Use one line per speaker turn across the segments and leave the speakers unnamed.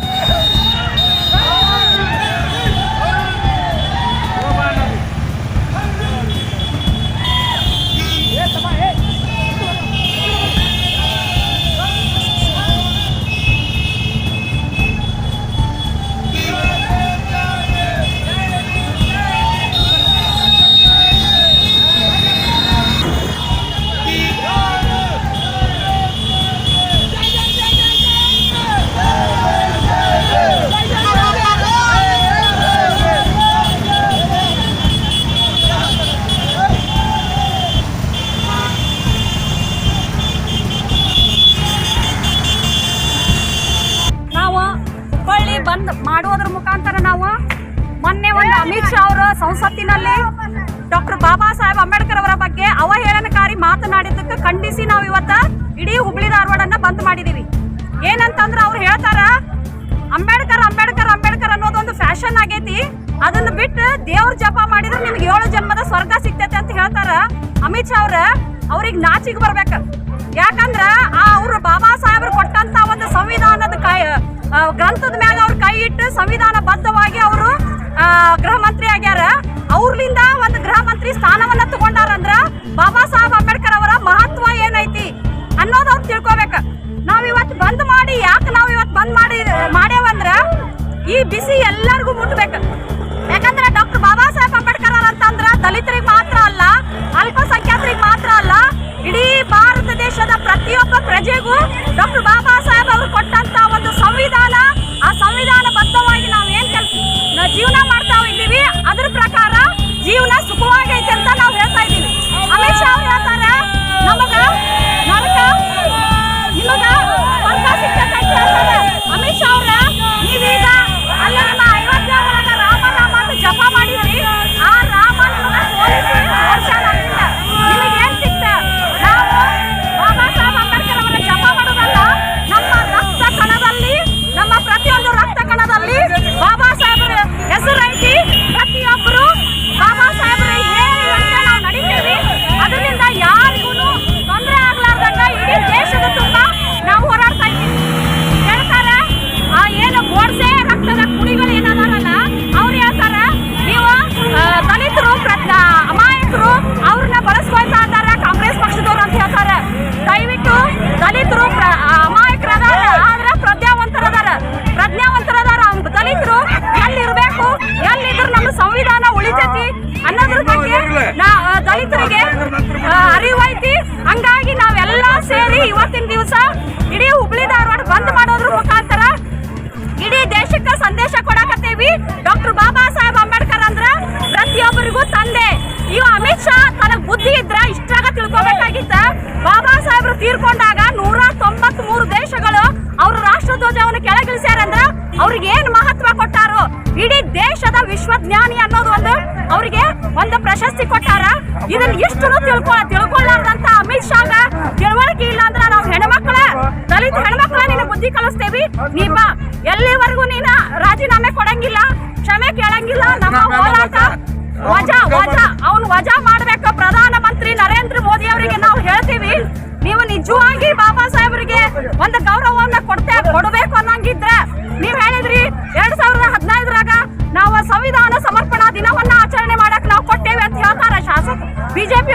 Bye. ಮಾತನಾಡಿದ್ದಕ್ಕೆ ಖಂಡಿಸಿ ನಾವು ಇವತ್ತ ಇಡೀ ಹುಬ್ಳಿ ಧಾರವಾಡನ್ನ ಬಂದ್ ಮಾಡಿದೀವಿ. ಏನಂತಂದ್ರ ಅವ್ರು ಹೇಳ್ತಾರ, ಅಂಬೇಡ್ಕರ್ ಅಂಬೇಡ್ಕರ್ ಅಂಬೇಡ್ಕರ್ ಅನ್ನೋದೊಂದು ಫ್ಯಾಷನ್ ಆಗೈತಿ. ಅದನ್ನ ಬಿಟ್ಟು ದೇವ್ರ ಜಪ ಮಾಡಿದ್ರೆ ನಿಮ್ಗೆ ಏಳು ಜನ್ಮದ ಸ್ವರ್ಗ ಸಿಗ್ತೈತೆ ಅಂತ ಹೇಳ್ತಾರ ಅಮಿತ್ ಶಾ ಅವ್ರ. ಅವ್ರಿಗೆ ನಾಚಿಗೆ ಬರ್ಬೇಕ. ಯಾಕಂದ್ರ ಆ ಅವ್ರು ಬಾಬಾ ಸಾಹೇಬ್ರು ಕೊಟ್ಟಂತ ಒಂದು ಸಂವಿಧಾನದ ಕೈ ಗ್ರಂಥದ ಮ್ಯಾಗ ಅವ್ರ ಕೈ ಇಟ್ಟು ಸಂವಿಧಾನ ಬದ್ಧವಾಗಿ ಅವರು ಗೃಹ ಮಂತ್ರಿ ಆಗ್ಯಾರ. ಅವ್ರಲಿಂದ ಒಂದು ಗೃಹ ಮಂತ್ರಿ ಸ್ಥಾನವನ್ನ ತಗೊಂಡಾರಂದ್ರ ಬಾಬಾ ಸಾಹೇಬ್ ಅಂಬೇಡ್ಕರ್ ಅವರ ಮಹತ್ವ ಏನೈತಿ ಅನ್ನೋದು ಅವ್ರು ತಿಳ್ಕೊಬೇಕು. ನಾವ್ ಇವತ್ತು ಬಂದ್ ಮಾಡಿ ಯಾಕೆ ನಾವ್ ಇವತ್ತು ಬಂದ್ ಮಾಡಿ, ಮಾಡ್ಯಾವಂದ್ರ ಈ ಬಿಸಿ ಎಲ್ಲರಿಗೂ ಮುಟ್ಬೇಕು. ಇವತ್ತಿನ ದಿವಸ ಇಡೀ ಹುಬ್ಳಿ ಧಾರವಾಡ ಬಂದ್ ಮಾಡೋದ್ರ ಮುಖಾಂತರ ಇಡೀ ದೇಶಕ್ಕೆ ಸಂದೇಶ ಕೊಡಕತ್ತೇವಿ. ಡಾಕ್ಟರ್ ಬಾಬಾ ಸಾಹೇಬ್ ಅಂಬೇಡ್ಕರ್ ಅಂದ್ರ ಪ್ರತಿಯೊಬ್ಬರಿಗೂ ತಂದೆ. ಇವ ಅಮಿತ್ ಶಾ ತನಗ್ ಬುದ್ಧಿ ಇದ್ರ ಇಷ್ಟಾಗ ತಿಳ್ಕೊಬೇಕಾಗಿತ್ತ. ಬಾಬಾ ಸಾಹೇಬ್ರು ತೀರ್ಕೊಂಡಾಗ ನೂರ ತೊಂಬತ್ ಮೂರು ದೇಶಗಳು ಅವ್ರ ಇಳಸಾರ ಅಂದ್ರ ಅವ್ರಿಗೆ ಏನ್ ಮಹತ್ವ ಕೊಟ್ಟಾರು, ಇಡೀ ದೇಶದ ವಿಶ್ವಜ್ಞಾನಿ ಅನ್ನೋದು ಒಂದು ಅವ್ರಿಗೆ ಒಂದು ಪ್ರಶಸ್ತಿ ಕೊಟ್ಟಾರ. ಇದನ್ನ ಇಷ್ಟು ತಿಳ್ಕೊ ತಿಳ್ಕೊಳ್ಳಾರ್ದಂತ ಅಮಿತ್ ಶಾಗ ತಿಳುವಳಿಕೆ ಇಲ್ಲ ಅಂದ್ರ ಹೆಣ್ಮಕ್ಳ ಕಳಿಸ್ತೇವಿ. ನೀ ಬಾ. ಎಲ್ಲಿವರೆಗೂ ನೀನ ರಾಜೀನಾಮೆ ಕೊಡಂಗಿಲ್ಲ ಕ್ಷಮೆ ಕೇಳಂಗಿಲ್ಲ ನಮ್ಮ ಹೋರಾಟ. ವಜಾ ವಜಾ. ಅವ್ನು ವಜಾ ಮಾಡ್ಬೇಕು. ಪ್ರಧಾನ ಮಂತ್ರಿ ನರೇಂದ್ರ ಮೋದಿ ಅವರಿಗೆ ನಾವು ಹೇಳ್ತೀವಿ ನೀವು ನಿಜವಾಗಿ ಬಾಬಾ ಸಾಹೇಬರಿಗೆ ಒಂದು ಗೌರವವನ್ನ ಕೊಡ್ತೇ ಕೊಡಬೇಕು ಅನ್ನಂಗಿದ್ರೆ ನೀವ್ ಹೇಳಿದ್ರಿ ಎರಡ್ ಸಾವಿರದ ಹದಿನೈದರಾಗ ನಾವು ಸಂವಿಧಾನ ಸಮರ್ಪಣಾ ದಿನವನ್ನ ಆಚರಣೆ ಮಾಡಕ್ ನಾವು ಕೊಟ್ಟೇವೆ ಅಂತ ಹೇಳ್ತಾರ ಶಾಸಕ. ಬಿಜೆಪಿ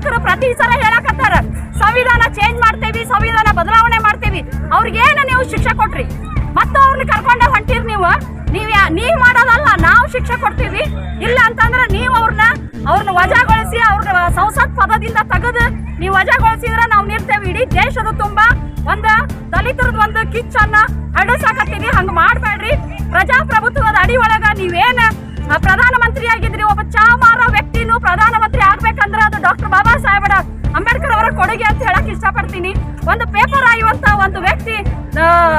ಶಾಸಕರು ಪ್ರತಿ ಸಲ ಹೇಳಕತ್ತಾರ, ಸಂವಿಧಾನ ಚೇಂಜ್ ಮಾಡ್ತೇವಿ, ಸಂವಿಧಾನ ಬದಲಾವಣೆ ಮಾಡ್ತೇವಿ, ಅವ್ರಿಗೇನು ನೀವು ಶಿಕ್ಷೆ ಕೊಟ್ರಿ? ಮತ್ತೆ ಅವ್ರನ್ನ ಕರ್ಕೊಂಡೆ ಹೊಂಟಿರಿ ನೀವು. ನೀವು ನೀವ್ ಮಾಡೋದಲ್ಲ, ನಾವು ಶಿಕ್ಷೆ ಕೊಡ್ತೀವಿ. ಇಲ್ಲ ಅಂತಂದ್ರೆ ನೀವು ಅವ್ರನ್ನ ಅವ್ರನ್ನ ವಜಾಗೊಳಿಸಿ ಅವ್ರನ್ನ ಸಂಸತ್ ಪದದಿಂದ ತೆಗೆದು ನೀವು ವಜಾಗೊಳಿಸಿದ್ರೆ ನಾವು ನಿರ್ತೇವೆ ಇಡೀ ದೇಶದ ತುಂಬಾ ಒಂದು ದಲಿತರದ ಒಂದು ಕಿಚ್ಚನ್ನ ಹಡಸಾಕತ್ತೀವಿ ಹಂಗ ಮಾಡ್ಬೇಡ್ರಿ. ಪ್ರಜಾಪ್ರಭುತ್ವದ ಅಡಿ ಒಳಗ ನೀವೇನು ಪ್ರಧಾನಮಂತ್ರಿ ಆಗಿದ್ರಿ ಒಬ್ಬ ಚಾಮಾರ ವ್ಯಕ್ತಿನೂ ಪ್ರಧಾನಮಂತ್ರಿ ಆಗ್ಬೇಕಂದ್ರೆ ಅದು ಡಾಕ್ಟರ್ ಬಾಬಾ ಕೊಡುಗೆ ಅಂತ ಹೇಳಕ್ ಇಷ್ಟಪಡ್ತೀನಿ. ಒಂದು ಪೇಪರ್ ಆಯುವಂತ ಒಂದು ವ್ಯಕ್ತಿ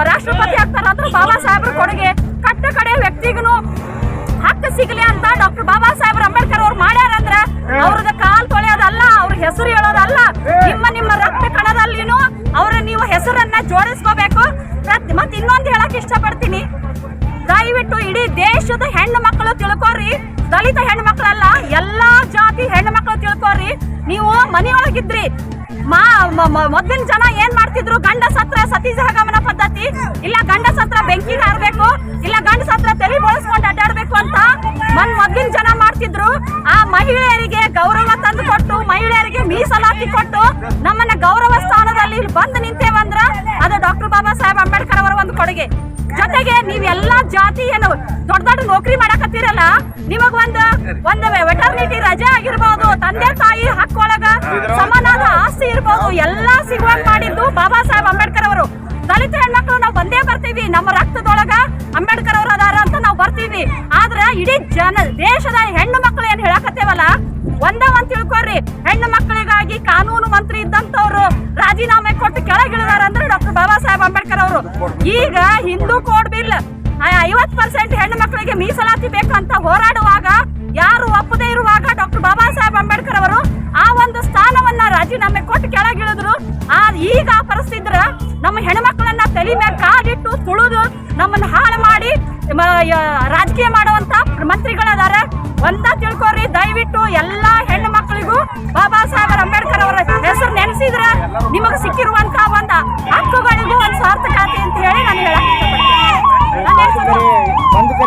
ರಾಷ್ಟ್ರಪತಿ ಆಗ್ತಾರ ಅಂದ್ರೆ ಬಾಬಾ ಸಾಹೇಬ್ರ ಕೊಡುಗೆ ಕಟ್ಟ ಕಡೆ ವ್ಯಕ್ತಿಗೂ ಹಕ್ಕು ಸಿಗ್ಲಿ ಅಂತ ಡಾಕ್ಟರ್ ಬಾಬಾ ಸಾಹೇಬ್ರ ಅಂಬೇಡ್ಕರ್ ಅವ್ರು ಮಾಡ್ಯಾರ ಅಂದ್ರೆ ಅವ್ರದ ಕಾಲ್ ತೊಳೆಯೋದಲ್ಲ, ಅವ್ರ ಹೆಸರು ಹೇಳೋದಲ್ಲ, ನಿಮ್ಮ ನಿಮ್ಮ ರಕ್ತ ಕಣದಲ್ಲಿನೂ ಅವ್ರ ನೀವು ಹೆಸರನ್ನ ಜೋಡಿಸ್ಕೋಬೇಕು. ಮತ್- ಮತ್ ಇನ್ನೊಂದು ಹೇಳಕ್ ಇಷ್ಟಪಡ್ತೀನಿ. ದಯವಿಟ್ಟು ಇಡೀ ದೇಶದ ಹೆಣ್ಣು ಮಕ್ಕಳು ತಿಳ್ಕೊರಿ. ದಲಿತ ಹೆಣ್ಣು ಮಕ್ಕಳಲ್ಲ, ಎಲ್ಲಾ ಜಾತಿ ಹೆಣ್ಣು ತಿಳ್ಕೊರಿ. ನೀವು ಮನೆಯೊಳಗಿದ್ರಿ. ಮೊದ್ಲಿನ ಜನ ಏನ್ ಮಾಡ್ತಿದ್ರು? ಗಂಡ ಸತ್ರ ಸತಿ ಸಹಗಮನ ಪದ್ಧತಿ ಇಲ್ಲ ಗಂಡ ಸತ್ರ ಬೆಂಕಿ ಹಾರಬೇಕು ಇಲ್ಲ ಗಂಡ ಸತ್ರ ತಲೆ ಬೋಳಿಸ್ಕೊಂಡು ಅಡ್ಡಾಡ್ಬೇಕು ಅಂತ ಮನ್ ಮೊದ್ಲಿನ ಜನ ಮಾಡ್ತಿದ್ರು. ಆ ಮಹಿಳೆಯರಿಗೆ ಗೌರವ ತಂದು ಕೊಟ್ಟು ಮಹಿಳೆಯರಿಗೆ ಮೀಸಲಾತಿ ಕೊಟ್ಟು ನಮ್ಮನ್ನ ಗೌರವ ಸ್ಥಾನದಲ್ಲಿ ಇಲ್ಲಿ ಬಂದು ನಿಂತೇವಂದ್ರ ಅದು ಡಾಕ್ಟರ್ ಬಾಬಾ ಸಾಹೇಬ್ ಅಂಬೇಡ್ಕರ್ ಅವರ ಒಂದು ಕೊಡುಗೆ. ಜೊತೆಗೆ ನೀವೆಲ್ಲಾ ಜಾತಿ ಏನು ದೊಡ್ಡ ದೊಡ್ಡ ನೌಕರಿ ಮಾಡಕತ್ತೀರಲ್ಲ ನಿಮಗ್ ಒಂದು ಒಂದು ವೆಟರ್ನಿಟಿ ರಜೆ ಆಗಿರ್ಬೋದು ತಂದೆ ತಾಯಿ ಹಕ್ಕೊಳಗ ಆಸ್ತಿ ಇರ್ಬೋದು. ಎಲ್ಲಾ ಸಿಗುವಂಗ್ ಮಾಡಿದ್ದು ಬಾಬಾ ಸಾಹೇಬ್ ಅಂಬೇಡ್ಕರ್ ಅವರು. ದಲಿತ ಹೆಣ್ಮಕ್ಳು ನಾವು ಬಂದೇ ಬರ್ತೀವಿ. ನಮ್ಮ ರಕ್ತದೊಳಗ ಅಂಬೇಡ್ಕರ್ ಅವರು ಅದಾರ ಅಂತ ನಾವು ಬರ್ತೀವಿ. ಆದ್ರ ಇಡೀ ಜನ, ದೇಶದ ಹೆಣ್ಣು ಮಕ್ಳು ಏನ್ ಹೇಳಕತ್ತೇವಲ್ಲ? ಒಂದ ಒಂದ್ ತಿಳ್ಕೊರಿ ಹೆಣ್ಣು ಮಕ್ಕಳಿಗಾಗಿ ಕಾನೂನು ಮಂತ್ರಿ ಇದ್ದಂತವ್ರು ರಾಜೀನಾಮೆ ಕೊಟ್ಟು ಕೆಳಗಿಳಿದಾರ ಅಂದ್ರೆ ಡಾಕ್ಟರ್ ಬಾಬಾ ಸಾಹೇಬ್ ಅಂಬೇಡ್ಕರ್ ಅವರು. ಈಗ ಹಿಂದೂ ಕೋಡ್ ಬಿಲ್ ಐವತ್ ಪರ್ಸೆಂಟ್ ಹೆಣ್ಣು ಮಕ್ಕಳಿಗೆ ಮೀಸಲಾತಿ ಬೇಕು ಅಂತ ಹೋರಾಡುವಾಗ, ಯಾರು ಒಪ್ಪದೇ ಇರುವಾಗ ಡಾಕ್ಟರ್ ಬಾಬಾ ಸಾಹೇಬ್ ಅಂಬೇಡ್ಕರ್ ಅವರು ಆ ಒಂದು ಸ್ಥಾನವನ್ನ ರಾಜೀನಾಮೆ ಕೊಟ್ಟು ಕೆಳಗಿಳಿದ್ರು. ಆ, ಈಗ ಆ ಪರಿಸ್ಥಿತಿ ನಮ್ಮ ಹೆಣ್ಮಕ್ಳನ್ನ ತಲೆ ಮೇಲೆ ಕಾಲಿಟ್ಟು ತುಳಿದು ನಮ್ಮನ್ನ ಹಾಳು ಮಾಡಿ ರಾಜಕೀಯ ಮಾಡುವಂತ ಮಂತ್ರಿಗಳದಾರ. ಒಂದ ತಿಳ್ಕೊರಿ, ದಯವಿಟ್ಟು ಎಲ್ಲಾ ಹೆಣ್ಣು ಮಕ್ಕಳಿಗೂ ಬಾಬಾ ಸಾಹೇಬ್ ಅಂಬೇಡ್ಕರ್ ಅವರ ಹೆಸರು ನೆನೆಸಿದ್ರ ನಿಮಗೆ ಸಿಕ್ಕಿರುವಂತ ಒಂದ ಹಕ್ಕುಗಳಿಗೂ ಒಂದು ಸಾರ್ಥಕತೆ ಅಂತ ಹೇಳಿ ನಾನು ಹೇಳಕ್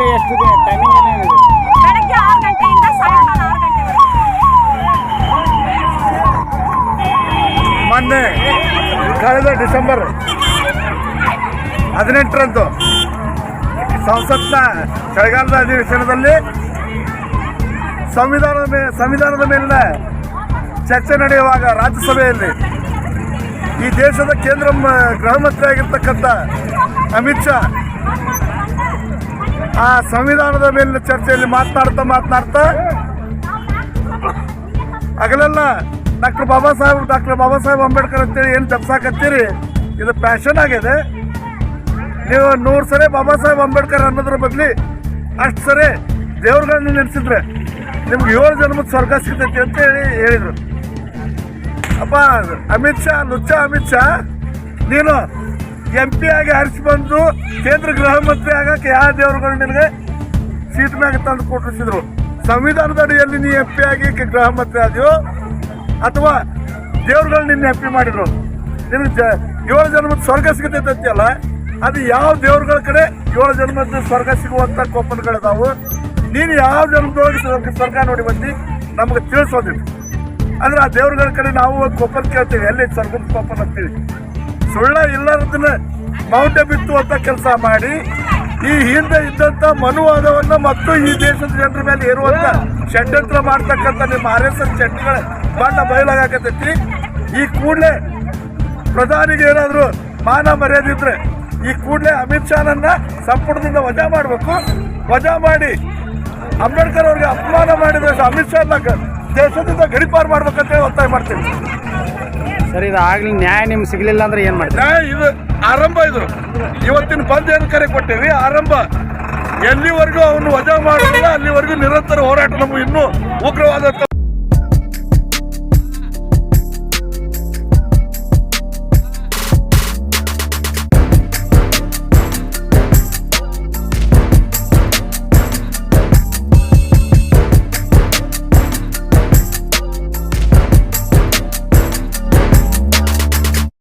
ಇಷ್ಟಪಡ್ತೀನಿ.
ಮೊನ್ನೆ ಕಳೆದ ಡಿಸೆಂಬರ್ ಹದಿನೆಂಟರಂದು ಸಂಸತ್ನ ಚಳಿಗಾಲದ ಅಧಿವೇಶನದಲ್ಲಿ ಸಂವಿಧಾನದ ಮೇ ಸಂವಿಧಾನದ ಮೇಲಿನ ಚರ್ಚೆ ನಡೆಯುವಾಗ ರಾಜ್ಯಸಭೆಯಲ್ಲಿ ಈ ದೇಶದ ಕೇಂದ್ರ ಗೃಹ ಮಂತ್ರಿ ಆಗಿರ್ತಕ್ಕಂಥ ಅಮಿತ್ ಶಾ ಆ ಸಂವಿಧಾನದ ಮೇಲಿನ ಚರ್ಚೆಯಲ್ಲಿ ಮಾತನಾಡ್ತಾ ಮಾತನಾಡ್ತಾ ಹಗಲೆಲ್ಲ ಡಾಕ್ಟರ್ ಬಾಬಾ ಸಾಹೇಬ್, ಡಾಕ್ಟರ್ ಬಾಬಾ ಸಾಹೇಬ್ ಅಂಬೇಡ್ಕರ್ ಅಂತೇಳಿ ಏನು ತಪ್ಸಾಕತ್ತೀರಿ? ಇದು ಪ್ಯಾಷನ್ ಆಗಿದೆ. ನೀವು ನೂರು ಸರಿ ಬಾಬಾ ಸಾಹೇಬ್ ಅಂಬೇಡ್ಕರ್ ಅನ್ನೋದ್ರ ಬದಲಿ ಅಷ್ಟು ಸರಿ ದೇವ್ರುಗಳನ್ನ ನೆನೆಸಿದ್ರೆ ನಿಮ್ಗೆ ಏಳು ಜನ್ಮದ ಸ್ವರ್ಗ ಸಿಗ್ತೈತಿ ಅಂತ ಹೇಳಿ ಹೇಳಿದರು. ಅಪ್ಪ, ಅಮಿತ್ ಶಾ ಲುಚ್ಚ ಅಮಿತ್ ಶಾ, ನೀನು ಎಂ ಪಿ ಆಗಿ ಹರಿಸಿ ಬಂದು ಕೇಂದ್ರ ಗೃಹ ಮಂತ್ರಿ ಆಗಕ್ಕೆ ಯಾವ ದೇವ್ರುಗಳು ನಿನಗೆ ಸೀಟ್ ಮ್ಯಾಗ ತಂದು ಕೊಟ್ಟಿಸಿದ್ರು? ಸಂವಿಧಾನದ ಅಡಿಯಲ್ಲಿ ನೀ ಎಂ ಪಿ ಆಗಿ ಗೃಹ ಮಂತ್ರಿ ಆದ್ಯೋ? ಅಥವಾ ದೇವ್ರುಗಳು ನಿನ್ನ ಹೆಪ್ಪಿ ಮಾಡಿದ್ರು. ನಿನ್ನ ಜ, ಏಳು ಜನ್ಮದ ಸ್ವರ್ಗ ಸಿಗುತ್ತೆ ಅಲ್ಲ ಅದು ಯಾವ ದೇವ್ರುಗಳ ಕಡೆ ಏಳು ಜನ್ಮದ ಸ್ವರ್ಗ ಸಿಗುವಂತ ಕೋಪನ್ಗಳಿದಾವು? ನೀನು ಯಾವ ಜನ್ಮದೊಳಗೆ ಸ್ವರ್ಗ ನೋಡಿ ಬಂದು, ನಮಗೆ ತಿಳಿಸೋದಿಲ್ಲ. ಅಂದ್ರೆ ಆ ದೇವ್ರುಗಳ ಕಡೆ ನಾವು ಕೋಪನ್ ಕೇಳ್ತೀವಿ, ಎಲ್ಲಿ ಸ್ವರ್ಗದ ಕೋಪನ್ ಅಂತೀವಿ. ಸುಳ್ಳ ಇಲ್ಲದನ್ನ ಮೌಂಟೆ ಬಿತ್ತುವಂತ ಕೆಲಸ ಮಾಡಿ ಈ ಹಿಂದೆ ಇದ್ದಂತ ಮನುವಾದವನ್ನ ಮತ್ತು ಈ ದೇಶದ ಜನರ ಮೇಲೆ ಇರುವಂತ ಷಡ್ಯಂತ್ರ ಮಾಡ್ತಕ್ಕಂಥ ನಿಮ್ಮ ಆರ್ ಎಸ್ ಎಸ್ ಚಟ್ಗಳ ಬಣ್ಣ ಬಯಲಾಗತೈತಿ ಈ ಕೂಡಲೇ ಪ್ರಧಾನಿಗೆ ಏನಾದರೂ ಮಾನ ಮರ್ಯಾದೆ ಇದ್ರೆ ಈ ಕೂಡಲೇ ಅಮಿತ್ ಶಾನನ್ನ ಸಂಪುಟದಿಂದ ವಜಾ ಮಾಡಬೇಕು. ವಜಾ ಮಾಡಿ ಅಂಬೇಡ್ಕರ್ ಅವ್ರಿಗೆ ಅಪಮಾನ ಮಾಡಿದ್ರೆ ಅಮಿತ್ ಶಾನ ದೇಶದಿಂದ ಗಡಿಪಾರು ಮಾಡ್ಬೇಕಂತ ಹೇಳಿ ಒತ್ತಾಯ ಮಾಡ್ತೀವಿ.
ಸರ್ ಇದು ಆಗ್ಲಿ ನ್ಯಾಯ ನಿಮ್ಗೆ ಸಿಗ್ಲಿಲ್ಲ ಅಂದ್ರೆ ಏನ್ ಮಾಡ್ತೀರಿ?
ಇದು ಆರಂಭ ಇದು. ಇವತ್ತಿನ ಪಂದ್ಯ ಏನು ಕರೆ ಕೊಟ್ಟೇವಿ ಆರಂಭ. ಎಲ್ಲಿವರೆಗೂ ಅವನು ವಜಾ ಮಾಡೋದಿಲ್ಲ, ಅಲ್ಲಿವರೆಗೂ ನಿರಂತರ ಹೋರಾಟ ನಮಗೆ ಇನ್ನೂ ಉಗ್ರವಾದ